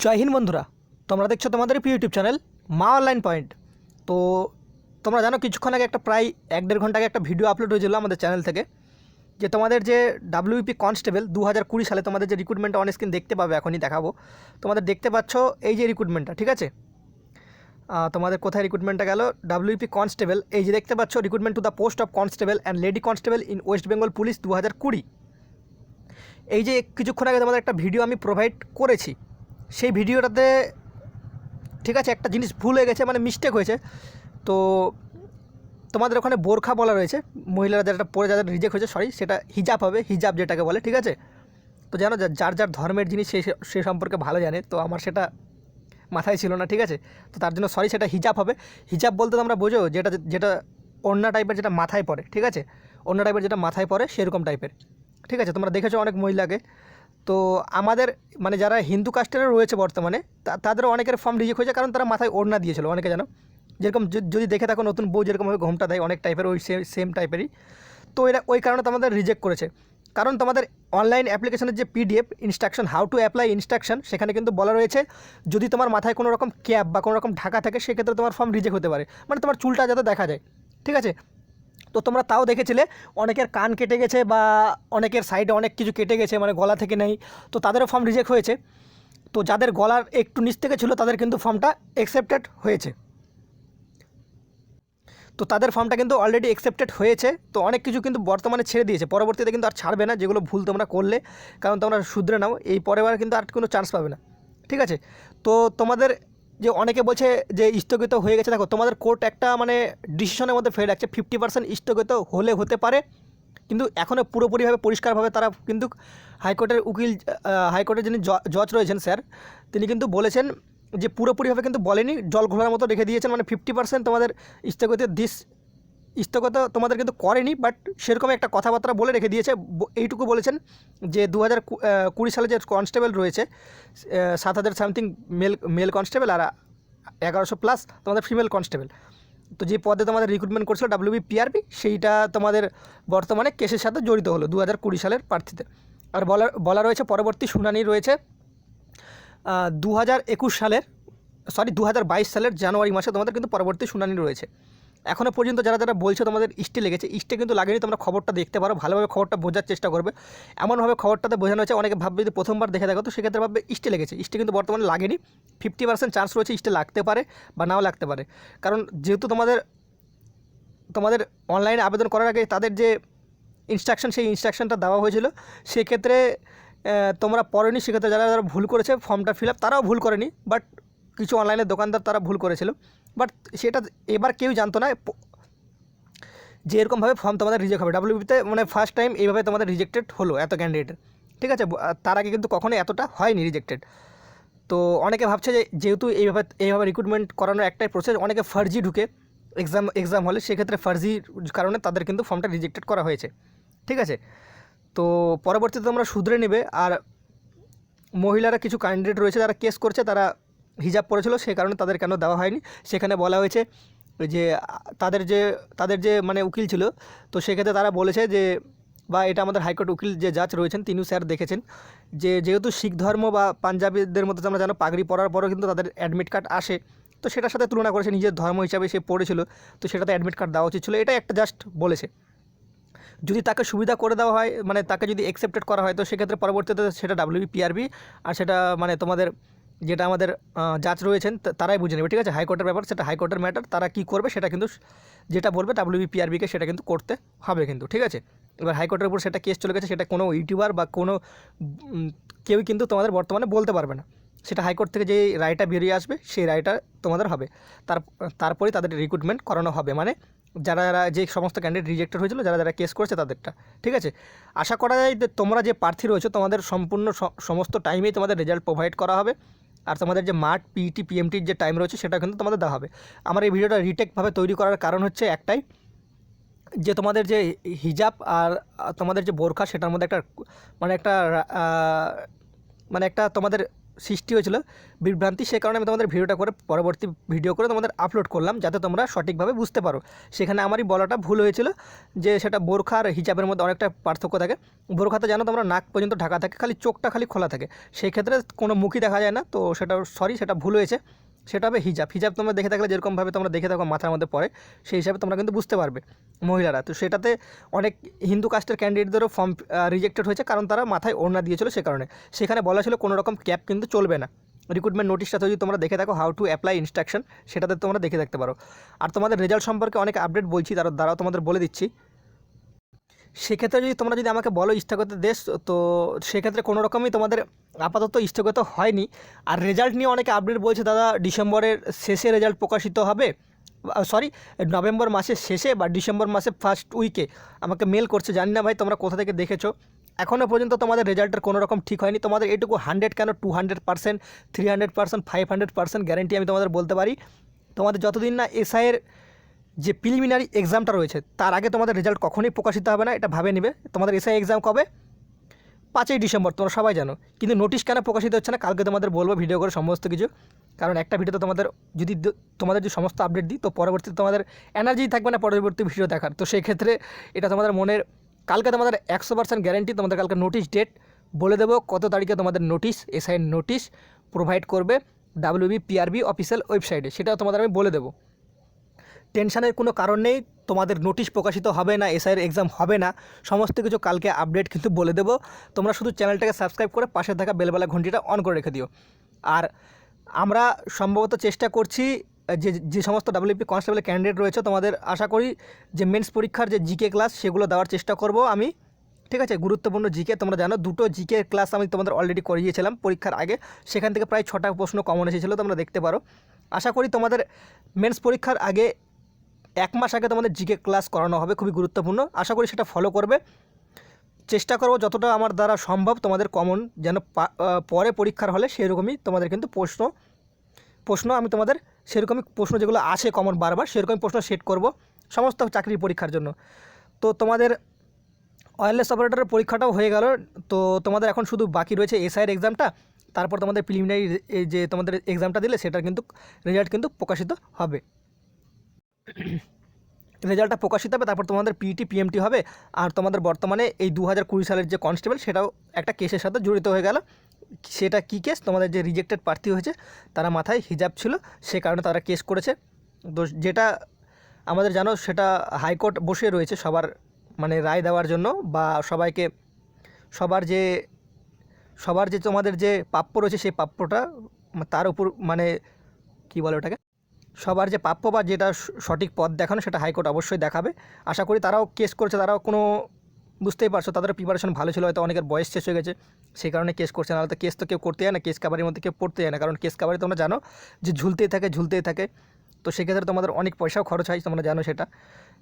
জয় হিন্দ বন্ধুরা, তোমরা দেখছ তোমাদের প্রিয় ইউটিউব চ্যানেল মা অনলাইন পয়েন্ট। তো তোমরা জানো কিছুক্ষণ আগে একটা প্রায় এক দেড় ঘণ্টা আগে একটা ভিডিও আপলোড হয়েছিল আমাদের চ্যানেল থেকে, যে তোমাদের যে ডাব্লিউপি কনস্টেবল দু হাজার কুড়ি সালে তোমাদের যে রিক্রুটমেন্টটা অন স্ক্রিন দেখতে পাবে, এখনই দেখাবো। তোমাদের দেখতে পাচ্ছ এই যে রিক্রুটমেন্টটা ঠিক আছে? তোমাদের কোথায় রিক্রুটমেন্টটা গেল? ডাব্লিউপি কনস্টেবল এই যে দেখতে পাচ্ছ recruitment to the post of constable and lady constable in West Bengal police দু হাজার কুড়ি। এই যে কিছুক্ষণ আগে তোমাদের একটা ভিডিও আমি প্রোভাইড করেছি সেই ভিডিওটাতে ঠিক আছে, একটা জিনিস ভুল হয়ে গেছে মানে মিস্টেক হয়েছে। তো তোমাদের ওখানে বোরখা বলা রয়েছে, মহিলারা যেটা পরে যাদের রিজেক্ট হয়েছে সরি সেটা হিজাব হবে হিজাব যেটাকে বলে, ঠিক আছে? তো জানো যার যার ধর্মের জিনিস সে- সে সম্পর্কে ভালো জানে, তো আমার সেটা মাথায় ছিল না, ঠিক আছে? তো তার জন্য সরি সেটা হিজাব হবে। হিজাব বলতে তোমরা বোঝো, যেটা যেটা অন্য টাইপের যেটা মাথায় পড়ে, ঠিক আছে? অন্য টাইপের যেটা মাথায় পড়ে, সেরকম টাইপের ঠিক আছে? তোমরা দেখেছ অনেক মহিলাকে তো আমাদের মানে যারা হিন্দু কাস্টেরও রয়েছে বর্তমানে, তা- তাদেরও অনেকের ফর্ম রিজেক্ট হয়েছে কারণ তারা মাথায় ওড়না দিয়েছিল, অনেকে জানো? যেরকম যদি দেখে থাকো নতুন বউ যেরকমভাবে ঘোমটা দেয়, অনেক টাইপের ওই সেম টাইপেরই তো এরা ওই কারণে তোমাদের রিজেক্ট করেছে। কারণ তোমাদের অনলাইন অ্যাপ্লিকেশনের যে PDF instruction how to apply instruction সেখানে কিন্তু বলা রয়েছে, যদি তোমার মাথায় কোনো রকম ক্যাপ বা কোনো রকম ঢাকা থাকে, সেক্ষেত্রে তোমার ফর্ম রিজেক্ট হতে পারে। মানে তোমার চুলটা যাতে দেখা যায়। ঠিক আছে? তো তোমরা তাও দেখেছিলে, অনেকের কান কেটে গেছে বা অনেকের সাইডে অনেক কিছু কেটে গেছে মানে গলা থেকে নেই, তো তাদেরও ফর্ম রিজেক্ট হয়েছে। তো যাদের গলার একটু নিচ থেকে ছিল, তাদের কিন্তু ফর্মটা অ্যাকসেপ্টেড হয়েছে। তো তাদের ফর্মটা কিন্তু অলরেডি অ্যাকসেপ্টেড হয়েছে, তো অনেক কিছু কিন্তু বর্তমানে ছেড়ে দিয়েছে। পরবর্তীতে কিন্তু আর ছাড়বে না, যেগুলো ভুল তোমরা করলে, কারণ তোমরা শুধরে নাও, এই পরের বার কিন্তু আর কোনো চান্স পাবে না। ঠিক আছে? তো তোমাদের যে অনেকে বলছে যে স্থগিত হয়ে গেছে, দেখো তোমাদের কোর্ট একটা মানে ডিসিশনের মধ্যে ফেলে রাখছে ফিফটি পার্সেন্ট স্থগিত হলে হতে পারে, কিন্তু এখনও পুরোপুরিভাবে পরিষ্কারভাবে তারা কিন্তু হাইকোর্টের উকিল হাইকোর্টের যিনি জজ রয়েছেন স্যার, তিনি কিন্তু বলেছেন যে পুরোপুরিভাবে কিন্তু বলেনি, জল ঘোলার মতো রেখে দিয়েছেন মানে ফিফটি পার্সেন্ট তোমাদের স্থগিত দিস স্থগিত তোমাদের কিন্তু করেনি বাট সেরকম একটা কথাবার্তা বলে রেখে দিয়েছে। এইটুকু বলেছেন যে দু হাজার কুড়ি সালে যে কনস্টেবল রয়েছে সাত হাজার সামথিং মেল মেল কনস্টেবল আর এগারোশো প্লাস তোমাদের ফিমেল কনস্টেবল তো যে পদে তোমাদের রিক্রুটমেন্ট করছিল ডাব্লিউবি পিআরবি সেইটা তোমাদের বর্তমানে কেসের সাথে জড়িত হলো দু হাজার কুড়ি সালের প্রার্থীতে আর বলা বলা রয়েছে পরবর্তী শুনানি রয়েছে দু হাজার একুশ সালের সরি দু হাজার বাইশ সালের জানুয়ারি মাসে তোমাদের কিন্তু পরবর্তী শুনানি রয়েছে। এখনও পর্যন্ত যারা যারা বলছে তোমাদের ইস্টে লেগেছে ইস্টে কিন্তু লাগেনি, তোমরা খবরটা দেখতে পারো, ভালোভাবে খবরটা বোঝার চেষ্টা করবে। এমনভাবে খবরটাতে বোঝানো হয়েছে, অনেকে ভাববে যদি প্রথমবার দেখে দেখো, তো সেক্ষেত্রে ভাববে ইস্টে লেগেছে। ইস্টে কিন্তু বর্তমানে লাগেনি ফিফটি পার্সেন্ট চান্স রয়েছে ইস্টে লাগতে পারে বা নাও লাগতে পারে। কারণ যেহেতু তোমাদের তোমাদের অনলাইনে আবেদন করার আগে তাদের যে ইনস্ট্রাকশন সেই ইনস্ট্রাকশনটা দেওয়া হয়েছিল, সেক্ষেত্রে তোমরা পড়েনি, সেক্ষেত্রে যারা যারা ভুল করেছে ফর্মটা ফিল আপ তারাও ভুল করেনি বাট কিছু অনলাইনের দোকানদার তারা ভুল করেছিল। বাট সেটা এবার কেউ জানতো না। যে এরকমভাবে ফর্ম তোমাদের রিজেক্ট হবে। ডাব্লিউবিতে মানে ফার্স্ট টাইম এইভাবে তোমাদের রিজেক্টেড হলো এত ক্যান্ডিডেটের ঠিক আছে? তার আগে কিন্তু কখনোই এতটা হয়নি রিজেক্টেড তো অনেকে ভাবছে যে যেহেতু এইভাবে এইভাবে রিক্রুটমেন্ট করানোর একটাই প্রসেস অনেকে ফার্জি ঢুকে এক্সাম এক্সাম হলে সেক্ষেত্রে ফার্জির কারণে তাদের কিন্তু ফর্মটা রিজেক্টেড করা হয়েছে। ঠিক আছে? তো পরবর্তীতে তোমরা শুধরে নেবে। আর মহিলারা কিছু ক্যান্ডিডেট রয়েছে, যারা কেস করছে, তারা হিজাব পড়েছিল, সে কারণে তাদের কেন দেওয়া হয়নি। সেখানে বলা হয়েছে যে, তাদের যে তাদের যে মানে উকিল ছিল, তো সেক্ষেত্রে তারা বলেছে যে, বা এটা আমাদের হাইকোর্ট উকিল যে জাজ রয়েছেন, তিনিও স্যার দেখেছেন, যে যেহেতু শিখ ধর্ম বা পাঞ্জাবিদের মধ্যে তোমরা জানো, পাগড়ি পরার পরও কিন্তু তাদের অ্যাডমিট কার্ড আসে। তো সেটার সাথে তুলনা করেছে, নিজের ধর্ম হিসাবে সে পড়েছিল, তো সেটাতে অ্যাডমিট কার্ড দেওয়া উচিত ছিল। এটা একটা জাস্ট বলেছে। যদি তাকে সুবিধা করে দেওয়া হয় মানে তাকে যদি অ্যাকসেপ্টেড করা হয়, তো সেক্ষেত্রে পরবর্তীতে সেটা ডাব্লিউবি পিআরবি আর সেটা মানে তোমাদের যেটা আমাদের জাজ রয়েছেন তারাই বুঝে নেবে, ঠিক আছে? হাইকোর্টের ব্যাপার, সেটা হাইকোর্টের ম্যাটার তারা কী করবে সেটা কিন্তু যেটা বলবে ডাব্লিউবি পিআরবিকে সেটা কিন্তু করতে হবে কিন্তু, ঠিক আছে? এবার হাইকোর্টের উপর সেটা কেস চলে গেছে, সেটা কোনো ইউটিউবার বা কোনো কেউই কিন্তু তোমাদের বর্তমানে বলতে পারবে না। সেটা হাইকোর্ট থেকে যে রায়টা বেরিয়ে আসবে, সেই রায়টা তোমাদের হবে। তার তারপরে তাদের রিক্রুটমেন্ট করানো হবে। মানে যারা যারা যে সমস্ত ক্যান্ডিডেট রিজেক্টেড হয়েছিল, যারা যারা কেস করেছে তাদেরটা, ঠিক আছে? আশা করা যায় যে তোমরা যে প্রার্থী রয়েছে, তোমাদের সম্পূর্ণ সমস্ত টাইমেই তোমাদের রেজাল্ট প্রোভাইড করা হবে। আর তোমাদের যে মাঠ পিইটি পিএমটির যে টাইম রয়েছে সেটা কিন্তু তোমাদের দেওয়া হবে। আমার এই ভিডিওটা রিটেকভাবে তৈরি করার কারণ হচ্ছে একটাই, যে তোমাদের যে হিজাব আর তোমাদের যে বোরখা সেটার মধ্যে একটা মানে একটা মানে একটা তোমাদের সৃষ্টি হয়েছিল। বিভ্রান্তি সে কারণে আমি তোমাদের ভিডিওটা করে পরবর্তী ভিডিও করে তোমাদের আপলোড করলাম যাতে তোমরা সঠিকভাবে বুঝতে পারো। সেখানে আমারই বলাটা ভুল হয়েছিল যে সেটা বোরখা আর হিজাবের মধ্যে অনেকটা পার্থক্য থাকে। বোরখাতে জানো তোমরা নাক পর্যন্ত ঢাকা থাকে, খালি চোখটা খালি খোলা থাকে। সেই ক্ষেত্রে কোনো মুখই দেখা যায় না, তো সেটা সরি সেটা ভুল হয়েছে। সেটা হবে হিজাব। হিজাব তোমরা দেখে থাকলে যেরকমভাবে তোমরা দেখে থাকো মাথার মধ্যে পড়ে, সেই হিসাবে তোমরা কিন্তু বুঝতে পারবে মহিলারা। তো সেটাতে অনেক হিন্দু কাস্টের ক্যান্ডিডেটদেরও ফর্ম রিজেক্টেড হয়েছে কারণ তারা মাথায় ওড়না দিয়েছিল সে কারণে। সেখানে বলা ছিল কোনো রকম ক্যাপ কিন্তু চলবে না। রিক্রুটমেন্ট নোটিশটা যদি তোমরা দেখে থাকো হাউ টু অ্যাপ্লাই ইনস্ট্রাকশন সেটাতে তোমরা দেখে থাকতে পারো। আর তোমাদের রেজাল্ট সম্পর্কে অনেক আপডেট বলছি, তার দ্বারাও তোমাদের বলে দিচ্ছি। সেক্ষেত্রে যদি তোমরা যদি আমাকে বলো স্থগত দেশ, তো সেক্ষেত্রে কোনো রকমই তোমাদের আপাতত স্থগত হয়নি। আর রেজাল্ট নিয়ে অনেকে আপডেট বলছে, দাদা, ডিসেম্বরের শেষে রেজাল্ট প্রকাশিত হবে সরি নভেম্বর মাসের শেষে বা ডিসেম্বর মাসের ফার্স্ট উইকে আমাকে মেল করছে, জানি না ভাই, তোমরা কোথা থেকে দেখেছ। এখনও পর্যন্ত তোমাদের রেজাল্টের কোনো রকম ঠিক হয়নি। তোমাদের এটুকু হান্ড্রেড কেন? Two hundred percent three hundred percent five hundred percent guarantee আমি তোমাদের বলতে পারি। তোমাদের যতদিন না এসআইয়ের যে প্রিলিমিনারি এক্সামটা রয়েছে, তার আগে তোমাদের রেজাল্ট কখনোই প্রকাশিত হবে না, এটা ভাবে নেবে। তোমাদের এসআই এক্সাম কবে? পাঁচই ডিসেম্বর, তোমরা সবাই জানো। কিন্তু নোটিশ কেন প্রকাশিত হচ্ছে না? কালকে তোমাদের বলব ভিডিও করে সমস্ত কিছু। কারণ একটা ভিডিওতে তোমাদের যদি তোমাদের যে সমস্ত আপডেট দিই, তো পরবর্তীতে তোমাদের এনার্জি থাকবে না পরবর্তী ভিডিও দেখার। তো সেই ক্ষেত্রে এটা তোমাদের মনের, কালকে তোমাদের একশো পার্সেন্ট গ্যারেন্টি তোমাদের কালকে নোটিশ ডেট বলে দেবো কত তারিখে তোমাদের নোটিশ এসআই নোটিশ প্রোভাইড করবে ডাব্লিউবি পিআরবি অফিসিয়াল ওয়েবসাইটে সেটাও তোমাদের আমি বলে দেবো। টেনশনের কোনো কারণ নেই, তোমাদের নোটিশ প্রকাশিত হবে না, এসআইয়ের এক্সাম হবে না, সমস্ত কিছু কালকে আপডেট কিন্তু বলে দেবো। তোমরা শুধু চ্যানেলটাকে সাবস্ক্রাইব করে পাশে থাকা বেলবেলা ঘন্টিটা অন করে রেখে দিও। আর আমরা সম্ভবত চেষ্টা করছি, যে যে সমস্ত ডাব্লিউপি কনস্টেবল ক্যান্ডিডেট রয়েছে, তোমাদের আশা করি যে মেন্স পরীক্ষার যে জিকে ক্লাস সেগুলো দেওয়ার চেষ্টা করব আমি। ঠিক আছে? গুরুত্বপূর্ণ জিকে তোমরা জানো, দুটো জিকে ক্লাস আমি তোমাদের অলরেডি করিয়েছিলাম পরীক্ষার আগে। সেখান থেকে প্রায় ছটা প্রশ্ন কমন এসেছিল, তোমরা দেখতে পারো। আশা করি তোমাদের মেন্স পরীক্ষার আগে এক মাস আগে তোমাদের জিকে ক্লাস করানো হবে, খুবই গুরুত্বপূর্ণ। আশা করি সেটা ফলো করবে। চেষ্টা করব যতটা আমার দ্বারা সম্ভব তোমাদের কমন যেন পরে পরীক্ষার হলে সেরকমই তোমাদের কিন্তু প্রশ্ন প্রশ্ন আমি তোমাদের সেরকমই প্রশ্ন যেগুলো আসে কমন বারবার, সেরকমই প্রশ্ন সেট করব সমস্ত চাকরির পরীক্ষার জন্য। তো তোমাদের ওয়্যারলেস অপারেটরের পরীক্ষাটাও হয়ে গেল। তো তোমাদের এখন শুধু বাকি রয়েছে এসআইয়ের এক্সামটা তারপর তোমাদের প্রিলিমিনারি যে তোমাদের এক্সামটা দিলে সেটার কিন্তু রেজাল্ট কিন্তু প্রকাশিত হবে। রেজাল্টটা প্রকাশিত হবে, তারপর তোমাদের পিইটি পিএমটি হবে, আর তোমাদের বর্তমানে এই দু কুড়ি সালের যে কনস্টেবল সেটাও একটা কেসের সাথে জড়িত হয়ে গেল। সেটা কী কেস তোমাদের যে রিজেক্টেড প্রার্থী হয়েছে, তারা মাথায় হিজাব ছিল, সে কারণে তারা কেস করেছে। তো যেটা আমাদের জানো, সেটা হাইকোর্ট বসে রয়েছে সবার মানে রায় দেওয়ার জন্য, বা সবাইকে সবার যে সবার যে তোমাদের যে প্রাপ্য রয়েছে সেই প্রাপ্যটা, তার উপর মানে কী বলে ওটাকে? সবার যে প্রাপ্য বা যেটা সঠিক পথ দেখানো সেটা হাইকোর্ট অবশ্যই দেখাবে। আশা করি তারাও কেস করছে, তারাও কোনো বুঝতেই পারছ, তাদের প্রিপারেশন ভালো ছিল, হয়তো অনেকের বয়স শেষ হয়ে গেছে, সেই কারণে কেস করছে না হয়তো কেস তো কেউ করতে যায় না, কেস কাবারির মধ্যে কেউ পড়তে যায় না, কারণ কেস কাবারি তোমরা জানো যে ঝুলতেই থাকে ঝুলতেই থাকে। তো সেক্ষেত্রে তোমাদের অনেক পয়সাও খরচ হয়, তোমরা জানো সেটা।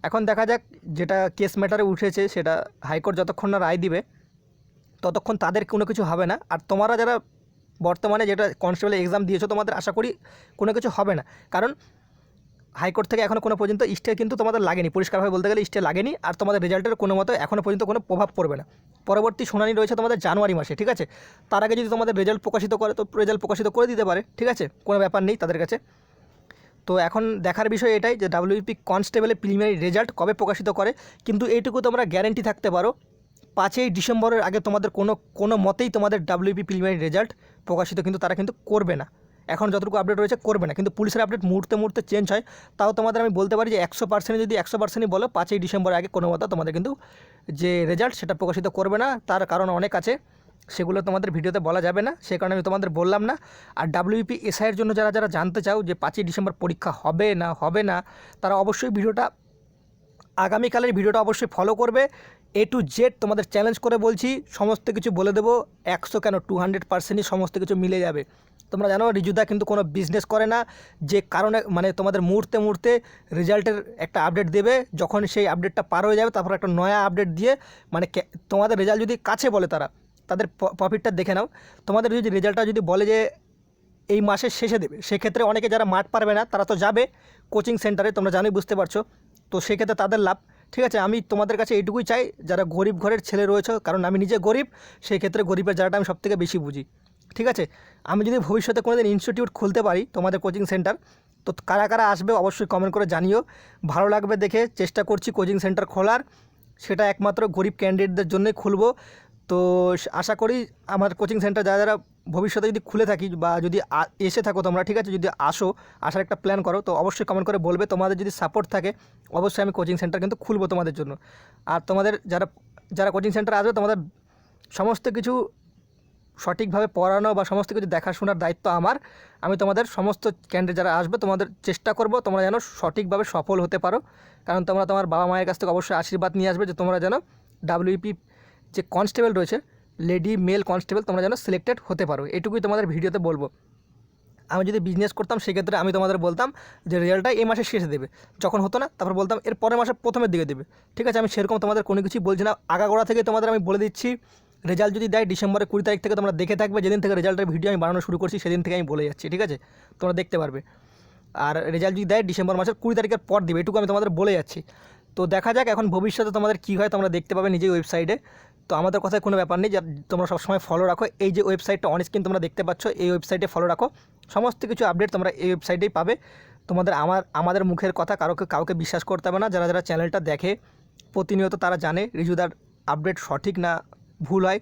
এখন দেখা যাক যেটা কেস ম্যাটারে উঠেছে, সেটা হাইকোর্ট যতক্ষণ না রায় দিবে, ততক্ষণ তাদের কোনো কিছু হবে না। আর তোমরা যারা বর্তমানে যেটা কনস্টেবল এক্সাম দিয়েছ তোমাদের আশা করি কোনো কিছু হবে না। কারণ হাইকোর্ট থেকে এখনও কোনো পর্যন্ত স্টে কিন্তু তোমাদের লাগেনি। পরিষ্কারভাবে বলতে গেলে স্টে লাগেনি আর তোমাদের রেজাল্টের কোনো মতো এখনও পর্যন্ত কোনো প্রভাব পড়বে না। পরবর্তী শুনানি রয়েছে তোমাদের জানুয়ারি মাসে, ঠিক আছে? তার আগে যদি তোমাদের রেজাল্ট প্রকাশিত করে, তো রেজাল্ট প্রকাশিত করে দিতে পারে, ঠিক আছে? কোনো ব্যাপার নেই তাদের কাছে। তো এখন দেখার বিষয় এটাই যে ডাব্লিউপি কনস্টেবলের প্রিলিমিনারি রেজাল্ট কবে প্রকাশিত করে, কিন্তু এইটুকু তোমরা গ্যারেন্টি থাকতে পারো। পাঁচই ডিসেম্বরের আগে তোমাদের কোনো কোনো মতেই তোমাদের ডাব্লিউপি প্রিলিমিনারি রেজাল্ট প্রকাশিত কিন্তু তারা কিন্তু করবে না। এখন যতটুকু আপডেট রয়েছে, করবে না। কিন্তু পুলিশের আপডেট মুহূর্তে মুহূর্তে চেঞ্জ হয়। তাও তোমাদের আমি বলতে পারি যে একশো পার্সেন্ট যদি একশো পার্সেন্টই বলো, পাঁচই ডিসেম্বর আগে কোনো মতো তোমাদের কিন্তু যে রেজাল্ট সেটা প্রকাশিত করবে না। তার কারণ অনেক আছে। সেগুলো তোমাদের ভিডিওতে বলা যাবে না। সে কারণে আমি তোমাদের বললাম না। আর ডাব্লিউপি এসআইয়ের জন্য যারা যারা জানতে চাও যে পাঁচই ডিসেম্বর পরীক্ষা হবে না হবে না, তারা অবশ্যই ভিডিওটা আগামীকালের ভিডিওটা অবশ্যই ফলো করবে। এ টু জেড তোমাদের চ্যালেঞ্জ করে বলছি, সমস্ত কিছু বলে দেবো, একশো কেন টু হান্ড্রেড পার্সেন্টই সমস্ত কিছু মিলে যাবে। তোমরা জানো, রিজুদা কিন্তু কোনো বিজনেস করে না, যে কারণে মানে তোমাদের মুহূর্তে মুহূর্তে রেজাল্টের একটা আপডেট দেবে যখন সেই আপডেটটা পার হয়ে যাবে, তারপর একটা নয়া আপডেট দিয়ে মানে তোমাদের রেজাল্ট যদি কাছে বলে তারা, তাদের প্রফিটটা দেখে নাও। তোমাদের যদি রেজাল্টটা যদি বলে যে এই মাসের শেষে দেবে, সেক্ষেত্রে অনেকে যারা মাঠ পারবে না, তারা তো যাবে কোচিং সেন্টারে তোমরা জানোই, বুঝতে পারছ। তো সেক্ষেত্রে তাদের লাভ। ঠিক আছে, আমি তোমাদের কাছে এইটুকুই চাই, যারা গরিব ঘরের ছেলে রয়েছে, কারণ আমি নিজে গরিব, সেই ক্ষেত্রে গরিবের জায়গাটা আমি সবথেকে বেশি বুঝি। ঠিক আছে, আমি যদি ভবিষ্যতে কোনো দিন ইনস্টিটিউট খুলতে পারি, তোমাদের কোচিং সেন্টার তো কারা কারা আসবে অবশ্যই কমেন্ট করে জানিও। ভালো লাগবে দেখে, চেষ্টা করছি কোচিং সেন্টার খোলার। সেটা একমাত্র গরিব ক্যান্ডিডেটদের জন্যই খুলবো। তো আশা করি আমার কোচিং সেন্টার যারা যারা ভবিষ্যতে যদি খুলে থাকি বা যদি এসে থাকো তোমরা, ঠিক আছে? যদি আসো, আসার একটা প্ল্যান করো, তো অবশ্যই কমেন্ট করে বলবে। তোমাদের যদি সাপোর্ট থাকে, অবশ্যই আমি কোচিং সেন্টার কিন্তু খুলবো তোমাদের জন্য। আর তোমাদের যারা যারা কোচিং সেন্টার আসবে, তোমাদের সমস্ত কিছু সঠিকভাবে পড়ানো বা সমস্ত কিছু দেখাশোনার দায়িত্ব আমার। আমি তোমাদের সমস্ত ক্যান্ডিডেট যারা আসবে, তোমাদের চেষ্টা করব তোমরা যেন সঠিকভাবে সফল হতে পারো। কারণ তোমরা তোমার বাবা মায়ের কাছ থেকে অবশ্যই আশীর্বাদ নিয়ে আসবে যে তোমরা যেন ডাব্লিউপি যে কনস্টেবল রয়েছে লেডি মেল কনস্টেবল তোমরা যেন সিলেক্টেড হতে পারো। এটুকুই তোমাদের ভিডিওতে বলব। আমি যদি বিজনেস করতাম, সেক্ষেত্রে আমি তোমাদের বলতাম যে রেজাল্টটা এই মাসের শেষে দেবে। যখন হতো না, তারপর বলতাম, এর পরের মাসে প্রথমের দিকে দেবে। ঠিক আছে, আমি সেরকম তোমাদের কোনো কিছুই বলছি না। আগাগোড়া থেকে তোমাদের আমি বলে দিচ্ছি রেজাল্ট যদি দেয়, ডিসেম্বরের কুড়ি তারিখ থেকে তোমরা দেখে থাকবে। যেদিন থেকে রেজাল্টের ভিডিও আমি বানানো শুরু করছি, সেদিন থেকে আমি বলে যাচ্ছি, ঠিক আছে? তোমরা দেখতে পারবে। আর রেজাল্ট যদি দেয়, ডিসেম্বর মাসের কুড়ি তারিখের পর দিবে। এটুকু আমি তোমাদের বলে যাচ্ছি। তো দেখা যাক এখন ভবিষ্যতে তোমাদের কী হয়, তোমরা দেখতে পাবে নিজেই ওয়েবসাইটে তো আমাদের কথায় কোনো ব্যাপার নেই, যা তোমরা সবসময় ফলো রাখো। এই যে ওয়েবসাইটটা অন স্ক্রিন তোমরা দেখতে পাচ্ছ, এই ওয়েবসাইটে ফলো রাখো। সমস্ত কিছু আপডেট তোমরা এই ওয়েবসাইটেই পাবে। তোমাদের আমার, আমাদের মুখের কথা, কারোকে, কাউকে বিশ্বাস করতে হবে না। যারা যারা চ্যানেলটা দেখে, প্রতিনিয়ত তারা জানে রিজুদার আপডেট সঠিক না ভুল হয়।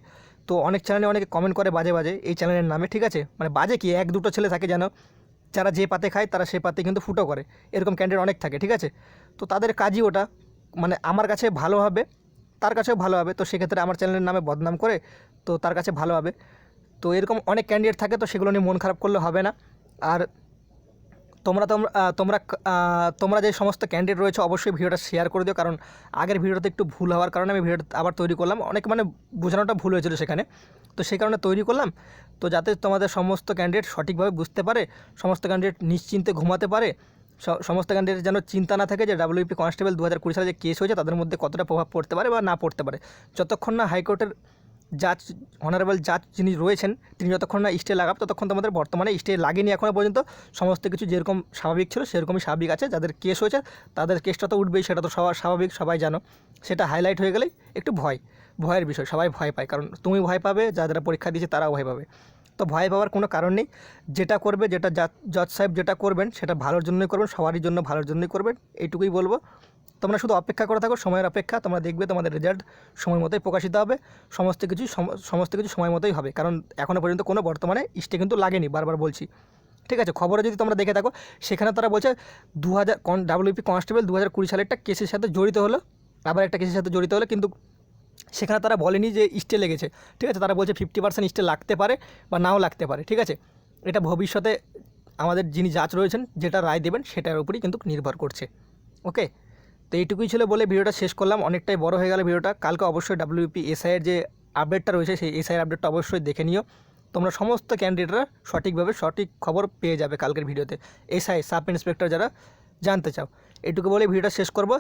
তো অনেক চ্যানেলে অনেকে কমেন্ট করে বাজে বাজে এই চ্যানেলের নামে, ঠিক আছে? মানে বাজে কি? এক, দুটো ছেলে থাকে যেন, যারা যে পাতে খায়, তারা সেই পাতে কিন্তু ফুটো করে। এরকম ক্যান্ডিডেট অনেক থাকে, ঠিক আছে? তো তাদের কাজই ওটা। মানে আমার কাছে ভালো হবে। তার কাছেও ভালো হবে। তো সেক্ষেত্রে আমার চ্যানেলের নামে বদনাম করে তো তার কাছে ভালো হবে। তো এরকম অনেক ক্যান্ডিডেট থাকে তো সেগুলো নিয়ে মন খারাপ করলে হবে না। আর তোমরা তোমরা তোমরা তোমরা যে সমস্ত ক্যান্ডিডেট রয়েছে অবশ্যই ভিডিওটা শেয়ার করে দিও। কারণ আগের ভিডিওতে একটু ভুল হওয়ার কারণে আমি ভিডিওটা আবার তৈরি করলাম। অনেক মানে বোঝানোটা ভুল হয়েছিল সেখানে। তো সেই কারণে তৈরি করলাম। তো যাতে তোমাদের সমস্ত ক্যান্ডিডেট সঠিকভাবে বুঝতে পারে, সমস্ত ক্যান্ডিডেট নিশ্চিন্তে ঘুমাতে পারে সমস্ত ক্যান্ডিডেট যেন চিন্তা না থাকে যে ডাব্লিউপি কনস্টেবল দু হাজার কুড়ি সালে যে কেস হয়েছে তাদের মধ্যে কতটা প্রভাব পড়তে পারে বা না পড়তে পারে। যতক্ষণ না হাইকোর্টের জাজ অনারেবল জাজ যিনি রয়েছেন, তিনি যতক্ষণ না স্টে লাগাব, ততক্ষণ তোমাদের বর্তমানে স্টে লাগেনি এখনও পর্যন্ত। সমস্ত কিছু যেরকম স্বাভাবিক ছিল, সেরকমই স্বাভাবিক আছে। যাদের কেস হয়েছে, তাদের কেসটা তো উঠবেই, সেটা তো সবার স্বাভাবিক, সবাই জানো। সেটা হাইলাইট হয়ে গেলেই একটু ভয়, ভয়ের বিষয়, সবাই ভয় পায়। কারণ তুমি ভয় পাবে যারা পরীক্ষা দিয়েছে তারাও ভয় পাবে। তো ভয় পাওয়ার কোনো কারণ নেই। যেটা করবে, যেটা জজ সাহেব যেটা করবেন, সেটা ভালোর জন্যই করবেন, সবারই জন্য ভালোর জন্যই করবেন, এইটুকুই বলব। তোমরা শুধু অপেক্ষা করে থাকো, সময়ের অপেক্ষা, তোমরা দেখবে তোমাদের রেজাল্ট সময় মতোই প্রকাশিত হবে। সমস্ত কিছু সম- সমস্ত কিছু সময় মতোই হবে, কারণ এখনও পর্যন্ত কোনো বর্তমানে ইস্টে কিন্তু লাগেনি, বারবার বলছি। ঠিক আছে খবরে যদি তোমরা দেখে থাকো, সেখানে তারা বলছে দু হাজার কন ডাব্লিউপি কনস্টেবল দু হাজার কুড়ি একটা কেসের সাথে জড়িত হলো, আবার একটা কেসের সাথে জড়িত হলো, কিন্তু সেখানে তারা বলেনি যে স্টে লেগেছে, ঠিক আছে? তারা বলছে ফিফটি পার্সেন্ট স্টে লাগতে পারে বা নাও লাগতে পারে, ঠিক আছে? এটা ভবিষ্যতে আমাদের যিনি জাজ রয়েছেন, যেটা রায় দেবেন, সেটার উপরই কিন্তু নির্ভর করছে, ওকে? তো এইটুকুই ছিল বলে ভিডিওটা শেষ করলাম। অনেকটাই বড় হয়ে গেল ভিডিওটা। কালকে অবশ্যই ডাব্লিউপি এসআইয়ের যে আপডেটটা রয়েছে, সেই এসআইয়ের আপডেটটা অবশ্যই দেখে নিও। তোমরা সমস্ত ক্যান্ডিডেটরা সঠিকভাবে সঠিক খবর পেয়ে যাবে কালকের ভিডিওতে। এসআই সাব ইন্সপেক্টর যারা, জানতে চাও। এটুকু বলে ভিডিওটা শেষ করব।